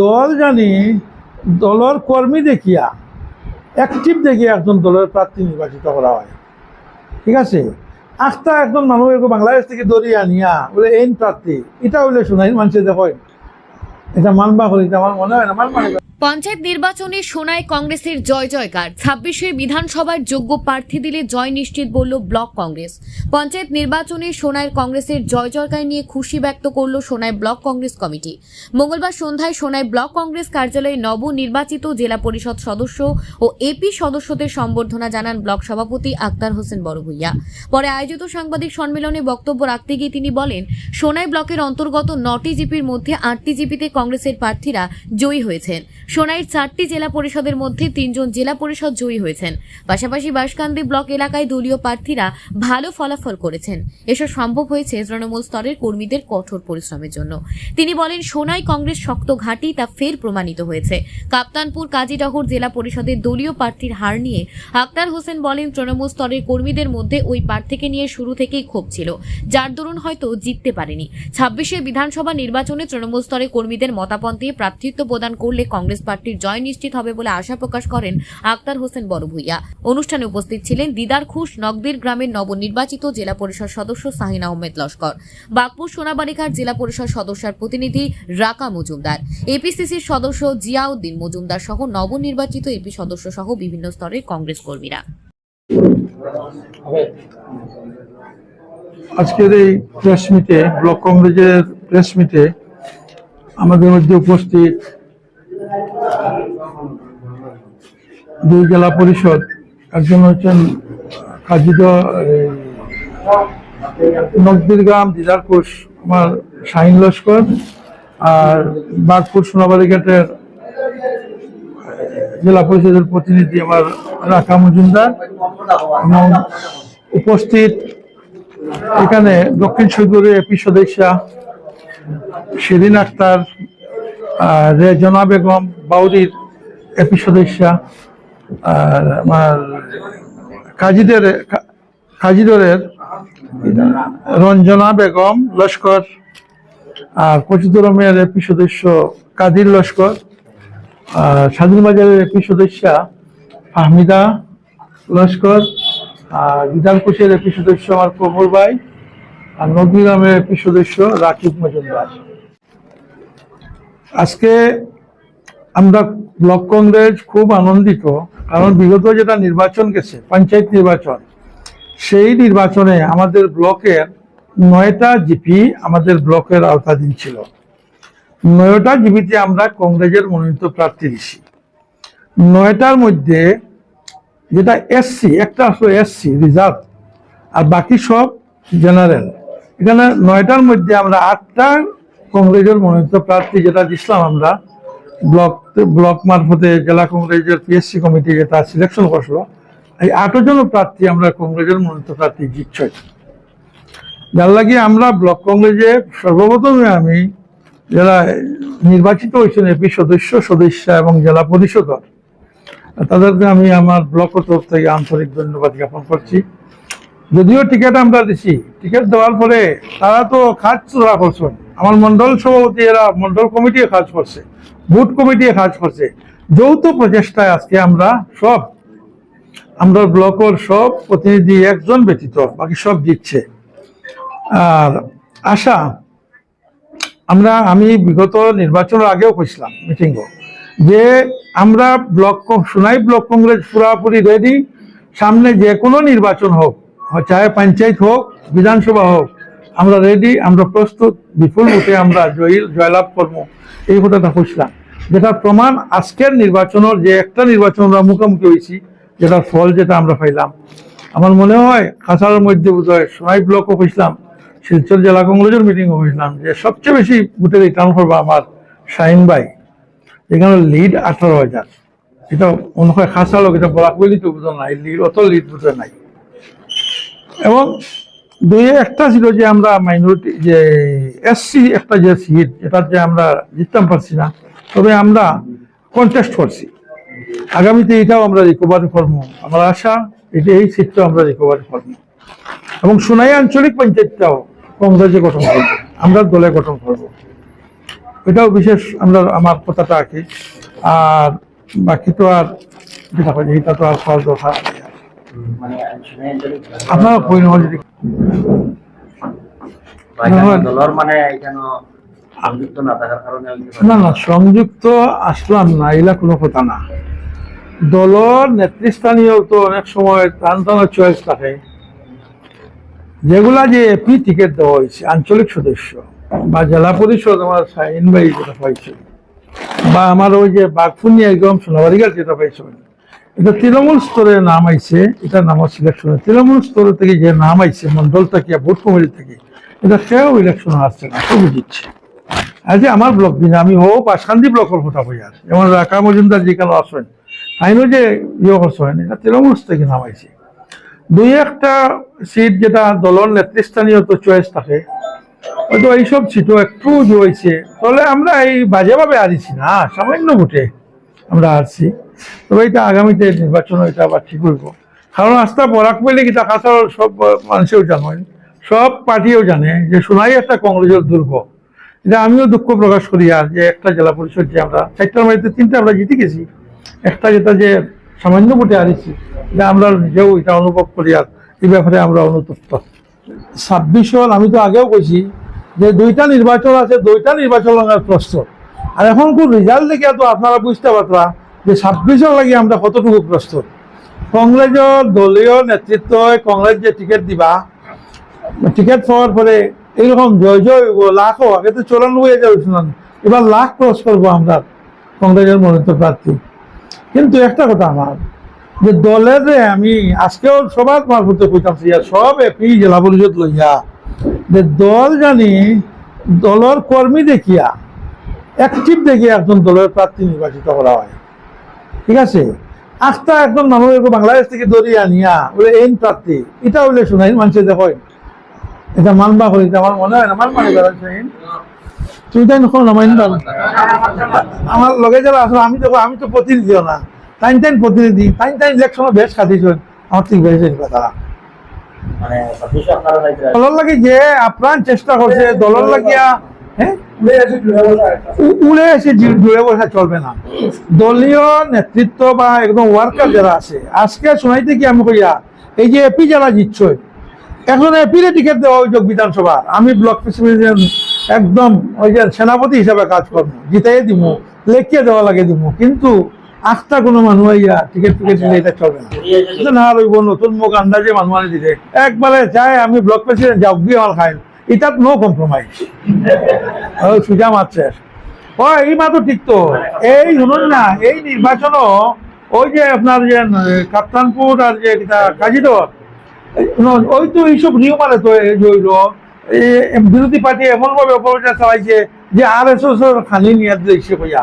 দল জানি, দলের কর্মী দেখিয়া অ্যাক্টিভ দেখিয়া একজন দলের প্রার্থী নির্বাচিত করা হয় ঠিক আছে আস্থা একজন মানুষ বাংলাদেশ থেকে দরিয়ে আনিয়া, বলে এই প্রার্থী এটা হইলে শোনাই মানুষের দেখো এটা মানবা হলে, এটা আমার মনে হয় না, মানবা। পঞ্চায়েত নির্বাচনে সোনায় কংগ্রেসের জয় জয়কার। ছাব্বিশে বিধানসভার যোগ্য প্রার্থী দিলে জয় নিশ্চিত বলল ব্লক কংগ্রেস। পঞ্চায়েত নির্বাচনে সোনায় কংগ্রেসের জয় জয়কার নিয়ে খুশি ব্যক্ত করল সোনায় ব্লক কংগ্রেস কমিটি। মঙ্গলবার সন্ধ্যায় সোনায় ব্লক কংগ্রেস কার্যালয়ে নবনির্বাচিত জেলা পরিষদ সদস্য ও এপি সদস্যদের সম্বর্ধনা জানান ব্লক সভাপতি আক্তার হোসেন বড়ভূইয়া। পরে আয়োজিত সাংবাদিক সম্মেলনে বক্তব্য রাখতে গিয়ে তিনি বলেন সোনাই ব্লকের অন্তর্গত নটি জিপির মধ্যে আটটি জিপিতে কংগ্রেসের প্রার্থীরা জয়ী হয়েছেন। সোনাইয়ের চারটি জেলা পরিষদের মধ্যে তিনজন জেলা পরিষদ জয়ী হয়েছেন। পাশাপাশি বাঁশকান্দি ব্লক এলাকায় দলীয় প্রার্থীরা ভালো ফলাফল করেছেন। এসব সম্ভব হয়েছে তৃণমূল স্তরের কর্মীদের কঠোর পরিশ্রমের জন্য। তিনি বলেন, সোনাই কংগ্রেস শক্ত ঘাঁটি তা ফের প্রমাণিত হয়েছে। কাপ্তানপুর কাজীডহর জেলা পরিষদের দলীয় প্রার্থীর হার নিয়ে আক্তার হোসেন বলেন, তৃণমূল স্তরের কর্মীদের মধ্যে ওই প্রার্থীকে নিয়ে শুরু থেকেই ক্ষোভ ছিল। যার দরুন হয়তো জিততে পারেনি। ছাব্বিশে বিধানসভা নির্বাচনে তৃণমূল স্তরে কর্মীদের দিয়ে প্রার্থিত্ব প্রদান করলে কংগ্রেস পার্টির জয় নিশ্চিত হবে বলে আশা প্রকাশ করেন আক্তার হোসেন বড়ভূইয়া। অনুষ্ঠানে উপস্থিত ছিলেন দিদার খুশ নগদীর গ্রামের নবনির্বাচিত জেলা পরিষদ সদস্য শাহিন আহমেদ লস্কর, বাগপুর সোনাবাড়িঘাট জেলা পরিষদ সদস্যের প্রতিনিধি রাকা মজুমদার এপিসিসির সদস্য জিয়াউদ্দিন মজুমদার সহ নবনির্বাচিত এপি সদস্য সহ বিভিন্ন স্তরের কংগ্রেস কর্মীরা। আজকের এই প্রেস মিটে ব্লক কংগ্রেসের প্রেস মিটে আমাদের মধ্যে উপস্থিত দুই জেলা পরিষদ একজন হচ্ছেন কাজিদ নকদির গ্রাম দিদারপুর আমার শাহিন লস্কর আর বাগপুর সোনাবাড়ি ঘাটের জেলা পরিষদের প্রতিনিধি আমার রাখা মজুমদার এবং উপস্থিত এখানে দক্ষিণ সুদূরে এপি সদস্যা শিরিন আক্তার রেজনা বেগম বাউরির এপি সদস্যা আর আমার কাজীদের কাজীদরের রঞ্জনা বেগম লস্কর আর কচুদরমের এপি সদস্য কাদির লস্কর আর স্বাধীনবাজারের এপি সদস্যা ফাহমিদা লস্কর আর বিধানকোষের এপি সদস্য আমার প্রমর ভাই আর নদীগ্রামের এপি সদস্য রাকিব মজুমদার। আজকে আমরা ব্লক কংগ্রেস খুব আনন্দিত, কারণ বিগত যেটা নির্বাচন গেছে, পঞ্চায়েত নির্বাচন, সেই নির্বাচনে আমাদের ব্লকের নয়টা জিপি আমাদের ব্লকের আওতাধীন ছিল। নয়টা জিপিতে আমরা কংগ্রেসের মনোনীত প্রার্থী দিছি নয়টার মধ্যে যেটা এসসি, একটা আসলো এসসি, রিজার্ভ, আর বাকি সব জেনারেল। এখানে নয়টার মধ্যে আমরা আটটা কংগ্রেসের মনোনীত প্রার্থী যেটা দিছিলাম আমরা ব্লক ব্লক মারফতে জেলা কংগ্রেসের পিএসসি কমিটি যেটা সিলেকশন করছিল। এই আটও জন প্রার্থী আমরা কংগ্রেসের মনোনীত প্রার্থী জিতছই যার লাগে আমরা ব্লক কংগ্রেসে সর্বপ্রথমে আমি যারা নির্বাচিত হয়েছেন এপি সদস্য, সদস্যা এবং জেলা পরিষদর। তাদেরকে আমি আমার ব্লকের তরফ থেকে আন্তরিক ধন্যবাদ জ্ঞাপন করছি। যদিও টিকিট আমরা দিছি, টিকিট দেওয়ার পরে তারা তো কাজ চোরা করছেন। আমার মন্ডল সভাপতি এরা, মন্ডল কমিটি কাজ করছে, বুথ কমিটি কাজ করছে। যৌথ প্রচেষ্টায় আজকে আমরা সব, আমরা ব্লকের সব প্রতিনিধি একজন ব্যতীত, বাকি সব দিচ্ছে। আর আশা, আমরা, আমি বিগত নির্বাচনের আগেও কইছিলাম মিটিংও যে আমরা ব্লক সোনাই ব্লক কংগ্রেস পুরাপুরি রেডি সামনে যে কোনো নির্বাচন হোক চাহে পঞ্চায়েত হোক, বিধানসভা হোক আমরা রেডি আমরা প্রস্তুত। বিপুল রূপে আমরা জয়ী, জয়লাভ করব। এই কথাটা কইছিলাম যেটার প্রমাণ আজকের নির্বাচনের যে একটা নির্বাচন আমরা মুখোমুখি হয়েছি, যেটার ফল যেটা আমরা পাইলাম। আমার মনে হয় কাছাড়ের মধ্যে বোধ হয় সোনাই ব্লকও কইছিলাম শিলচর জেলা কংগ্রেসের মিটিংও হয়েছিলাম যে সবচেয়ে বেশি ভোটে রিটার্ন করব আমার শাহিন ভাই। এখানে লিড আঠারো হাজার। এটা মনে হয় খাসা লোক, এটা বলা বলি তো বুঝো নাই লিড অত লিড বুঝে নাই। এবং দুই একটা ছিল যে আমরা মাইনরিটি যে এসসি একটা যে সিট যেটা যে আমরা জিততাম পারছি না, তবে আমরা কন্টেস্ট করছি। আগামীতে এটাও আমরা রিকভারি করব। আমার আশা, এটা এই সিটটাও আমরা রিকভারি করব। এবং সোনাই আঞ্চলিক পঞ্চায়েতটাও কংগ্রেসে গঠন করব। আমরা দলে গঠন করব। এটাও বিশেষ আমরা, আমার কথাটা আর আর বাকি তো আর, যেটা এইটা তো আর খাওয়ার দরকার আপনারা কই যদি মানে এখানে সংযুক্ত না। না আসলাম না এগুলা কোনো কথা না। দলর নেতৃস্থানীয় তো অনেক সময় টান টানা চয়েস থাকে। যেগুলা যে এপি টিকিট দেওয়া হয়েছে আঞ্চলিক সদস্য বা জেলা পরিষদ আমার সাইন বাই যেটা পাইছে বা আমার ওই যে বাঘপুনি একদম সোনাবাড়িঘাট যেটা পাইছে। এটা তৃণমূল স্তরে নাম আইছে, এটা নাম সিলেকশন তৃণমূল স্তর থেকে যে নাম আইছে মন্ডল থেকে ভোট কমিটি থেকে, এটা সেও ইলেকশন আসছে না সবই দিচ্ছে। যে আমার ব্লক দিন আমি হোক পাশকান্দি ব্লকের কথা কই আর। যেমন রাকা মজুমদার যেখানে আসবেন আইনও যে ইয়ে করছেন, এটা তৃণমূল থেকে নাম আইছে। দুই একটা সিট যেটা দলের নেতৃস্থানীয় তো চয়েস থাকে, হয়তো এইসব সিটও একটু জয়েছে তাহলে আমরা এই বাজেভাবে হারিছি না, সামান্য ভোটে। আমরা হারছি তবে এটা আগামীতে নির্বাচন এটা আবার ঠিক হইব কারণ আস্থা বরাক পেলে কি টাকা সব মানুষেও জানেন, সব পার্টিও জানে যে সোনাই একটা কংগ্রেসের দুর্গ। এটা আমিও দুঃখ প্রকাশ করি আর যে একটা জেলা পরিষদ যে আমরা চারটার মধ্যে তিনটা আমরা জিতে গেছি, একটা যেটা যে সামান্য ভোটে হারিয়েছি, এটা আমরা নিজেও এটা অনুভব করি আর এই ব্যাপারে আমরা অনুতপ্ত। ছাব্বিশর আমি তো আগেও কইছি যে দুইটা নির্বাচন আছে, দুইটা নির্বাচন আমার প্রস্তুত আর এখন কোন রেজাল্ট দেখে তো আপনারা বুঝতে পারবা যে ছাব্বিশর লাগে আমরা কতটুকু প্রস্তুত। কংগ্রেসের দলীয় নেতৃত্ব কংগ্রেস যে টিকিট দিবা। টিকিট পাওয়ার পরে এইরকম জয় জয় লাখ, আগে তো চৌরানব্বই হাজার হয়েছিল। এবার লাখ ক্রস করব আমরা কংগ্রেসের মনোনীত প্রার্থী। কিন্তু একটা কথা আমার, যে দলের যে আমি আজকেও সবার মারফতে কইতাম, যে সব এপি জেলা পরিষদ লইয়া, যে দল জানি দলের কর্মী দেখিয়া অ্যাক্টিভ দেখিয়া একজন দলের প্রার্থী নির্বাচিত করা হয়। ঠিক আছে? আস্থা একদম মানুষ বাংলাদেশ থেকে দরিয়ে আনিয়া বলে এই প্রার্থী। এটা হইলে শোনাই মানুষের দেখো এটা মানবা করি আমার মনে হয় না। মান মানে বেড়াচ্ছে তুই নখন নামাইন দাম আমার লগে যারা আসলে আমি দেখো আমি তো প্রতিনিধিও না। টাইম টাইম প্রতিনিধি টাইম টাইম ইলেকশনে বেশ খাটিছ আমার ঠিক বেশ তারা মানে দলের লাগে যে আপ্রাণ চেষ্টা করছে দলের লাগিয়া হ্যাঁ? উড়ে এসে জুড়ে বসা চলবে না। দলীয় নেতৃত্ব বা একদম ওয়ার্কার যারা আছে, আজকে শোনাইতে কি আমি কইয়া, এই যে এপি যারা জিতছে, এখন এপিরে টিকিট দেওয়া হয়েছে বিধানসভা আমি ব্লক প্রেসিডেন্ট একদম ওই যে সেনাপতি হিসাবে কাজ করব জিতাই দিব, লেখিয়ে দেওয়া লাগে দিব, কিন্তু আখটা কোনো মানুষ ইয়া টিকিট টিকিট দিলে এটা চলবে না। না রইব নতুন মুখ আন্দাজে মানুষ দিলে। একবারে চাই আমি ব্লক প্রেসিডেন্ট, যাও গিয়ে হল খাই এটাত নো কম্প্রোমাইজ সুজা মারছে ও, এই মাত্র ঠিক তো। এই শুনুন না, এই নির্বাচনও ওই যে আপনার যে কাপ্তানপুর আর যে এটা কাজিদর ওই তো এইসব নিয়ম মানে তো যে বিরোধী পার্টি এমন ভাবে অপপ্রচার চালাইছে যে আর এস এস খানি নিয়ে দিয়েছে কইয়া।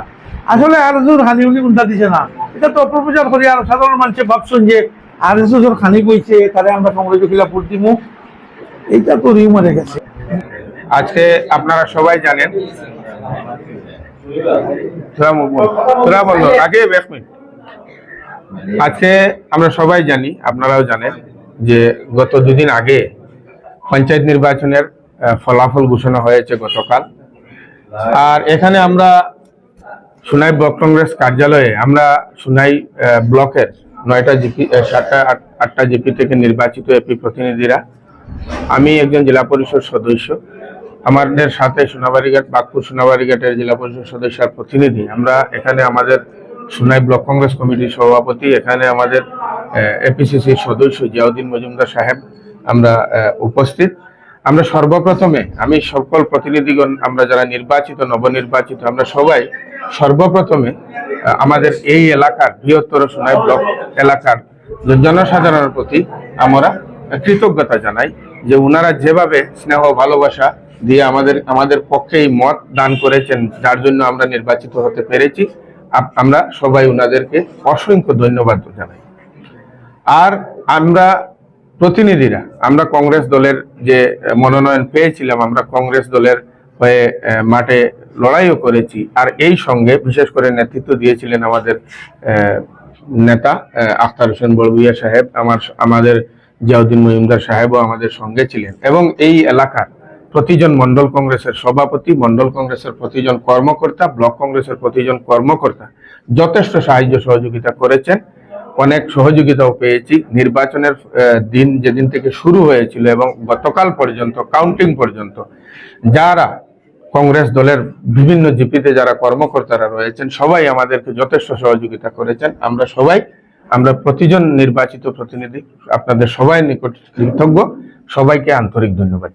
আসলে আর এস এস খানি উনি উল্টা দিছে না। এটা তো অপপ্রচার করি আর সাধারণ মানুষে ভাবছেন যে আর এস এস খানি কইছে, তাহলে আমরা কংগ্রেস ভোট দিমু। এইটা তো রিউমারে গেছে। আজকে আপনারা সবাই জানেন। আগে এক মিনিট। আজকে আমরা সবাই জানি, আপনারাও জানেন, যে গত দুদিন আগে পঞ্চায়েত নির্বাচনের ফলাফল ঘোষণা হয়েছে গতকাল। আর এখানে আমরা সুনাই ব্লক কংগ্রেস কার্যালয়ে আমরা সুনাই ব্লকের নয়টা জিপি সাতটা, আট- আটটা জিপি থেকে নির্বাচিত এপি প্রতিনিধিরা। আমি একজন জেলা পরিষদ সদস্য। আমাদের সাথে সোনাবাড়িঘাট বাগপুর সোনাবাড়িঘাটের জেলা পরিষদ সদস্যের প্রতিনিধি। আমরা এখানে আমাদের সোনাই ব্লক কংগ্রেস কমিটির সভাপতি, এখানে আমাদের এপিসিসির সদস্য জিয়াউদ্দিন মজুমদার সাহেব আমরা উপস্থিত। আমরা সর্বপ্রথমে, আমি সকল প্রতিনিধিগণ, আমরা যারা নির্বাচিত, নবনির্বাচিত, আমরা সবাই সর্বপ্রথমে আমাদের এই এলাকার বৃহত্তর সোনাই ব্লক এলাকার জনসাধারণের প্রতি আমরা কৃতজ্ঞতা জানাই যে ওনারা যেভাবে স্নেহ, ভালোবাসা দিয়ে আমাদের আমাদের পক্ষে এই মত দান করেছেন, যার জন্য আমরা নির্বাচিত হতে পেরেছি। আমরা সবাই ওনাদেরকে অসংখ্য ধন্যবাদ জানাই। আর আমরা প্রতিনিধিরা, আমরা কংগ্রেস দলের যে মনোনয়ন পেয়েছিলাম, আমরা কংগ্রেস দলের হয়ে মাঠে লড়াইও করেছি। আর এই সঙ্গে বিশেষ করে নেতৃত্ব দিয়েছিলেন আমাদের নেতা আখতার হোসেন বড়ভুইয়া সাহেব, আমার, আমাদের জিয়াউদ্দিন মজুমদার সাহেবও আমাদের সঙ্গে ছিলেন। এবং এই এলাকার প্রতিজন মন্ডল কংগ্রেসের সভাপতি মন্ডল কংগ্রেসের প্রতিজন কর্মকর্তা, ব্লক কংগ্রেসের প্রতিজন কর্মকর্তা যথেষ্ট সাহায্য সহযোগিতা করেছেন। অনেক সহযোগিতাও পেয়েছি। নির্বাচনের দিন যেদিন থেকে শুরু হয়েছিল এবং গতকাল পর্যন্ত কাউন্টিং পর্যন্ত, যারা কংগ্রেস দলের বিভিন্ন জিপিতে যারা কর্মকর্তারা রয়েছেন, সবাই আমাদেরকে যথেষ্ট সহযোগিতা করেছেন। আমরা সবাই, আমরা প্রতিজন নির্বাচিত প্রতিনিধি, আপনাদের সবাই নিকট কৃতজ্ঞ। সবাইকে আন্তরিক ধন্যবাদ।